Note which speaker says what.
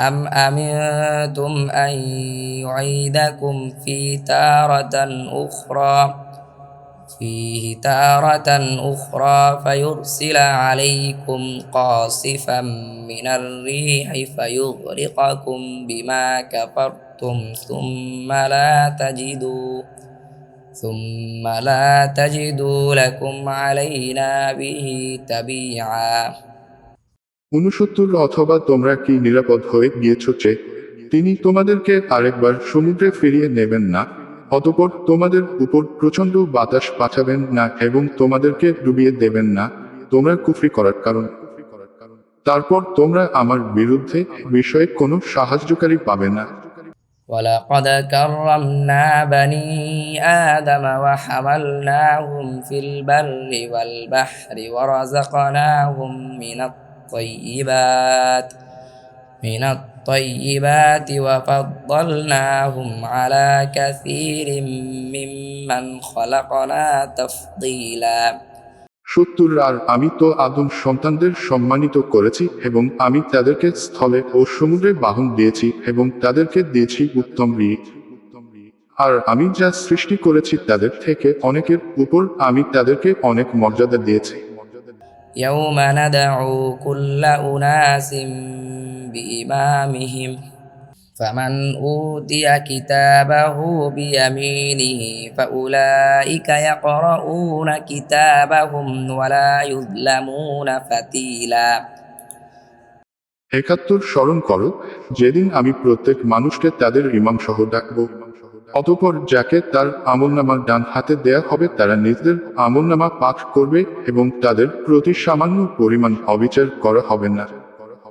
Speaker 1: أم أمنتم أن يعيدكم في تارة أخرى؟ فيه تارة أخرى فيرسل عليكم قاصفا من الريح فيغرقكم بما كفرتم ثم لا تجدوا ثم لا تجدوا لكم علينا به تبيعا.
Speaker 2: উনসত্তর অথবা তোমরা কি নিরাপদ হয়ে গিয়েছ যে তিনি তোমাদেরকে আরেকবার সমুদ্রে ফিরিয়ে নেবেন না অতপর তোমাদের উপর প্রচণ্ড বাতাস পাঠাবেন না এবং তোমাদেরকে ডুবিয়ে দেবেন না তোমরা কুফরি করার কারণ তারপর তোমরা আমার বিরুদ্ধে বিষয়ে কোনো সাহায্যকারী পাবে না
Speaker 1: ولقد كرمنا بني آدم وحملناهم في البر والبحر ورزقناهم من الطيبات من الطيبات وفضلناهم على كثير ممن خلقنا تفضيلا
Speaker 2: সত্তর আর আমি তো আদম সন্তানদের সম্মানিত করেছি এবং আমি তাদেরকে স্থলে ও সমুদ্রে বাহন দিয়েছি এবং তাদেরকে দিয়েছি উত্তম রিট আর আমি যা সৃষ্টি করেছি তাদের থেকে অনেকের উপর আমি তাদেরকে অনেক মর্যাদা দিয়েছি
Speaker 1: يوم ندعو كل أناس بإمامهم فمن أوتي كتابه بيمينه فأولئك يقرؤون كتابهم ولا يظلمون فتيلا
Speaker 2: একাত্তর স্মরণ করো যেদিন আমি প্রত্যেক মানুষকে তাদের ইমাম সহ ডাকব অতপর যাকে তার আমলনামা ডান হাতে দেয়া হবে, তারা নিজেদের আমলনামা পাঠ করবে এবং তাদের প্রতি সামান্য পরিমাণ অবিচার করা হবে না।